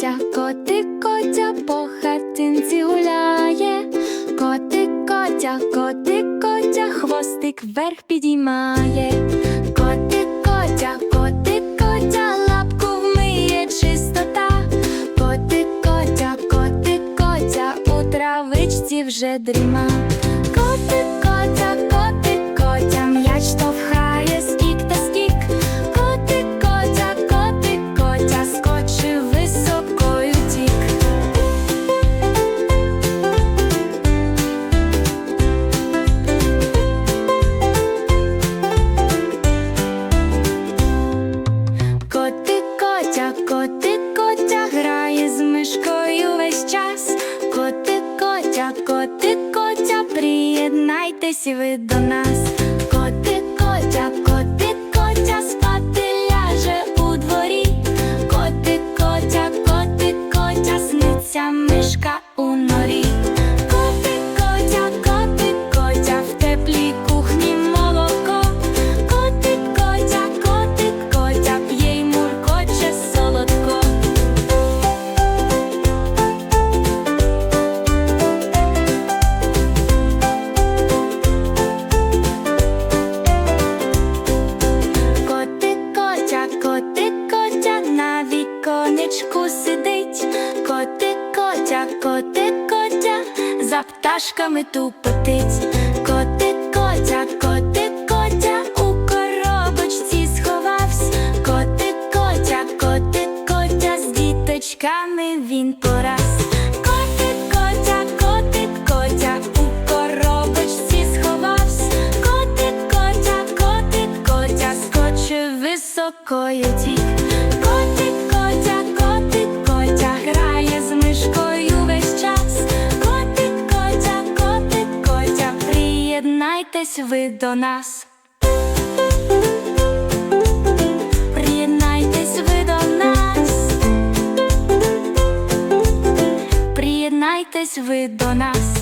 котя, котик котя по хатинці гуляє, коти котя, коти котя, хвостик вверх підіймає, коти котя, коти котя, лапку вмиє чистота, коти котя, коти котя, у травичці вже дріма. Котик котик, котя грає з мишкою весь час. Котик, котя, котик, котя, приєднайтесь ви до нас. На віконечку сидить. коти котя, коти котя, за пташками тупотить. коти котя, коти котя, у коробочці сховавсь. коти котя, коти котя, з діточками він пораз. Приєднайтесь ви до нас. Приєднайтесь ви до нас. Приєднайтесь ви до нас.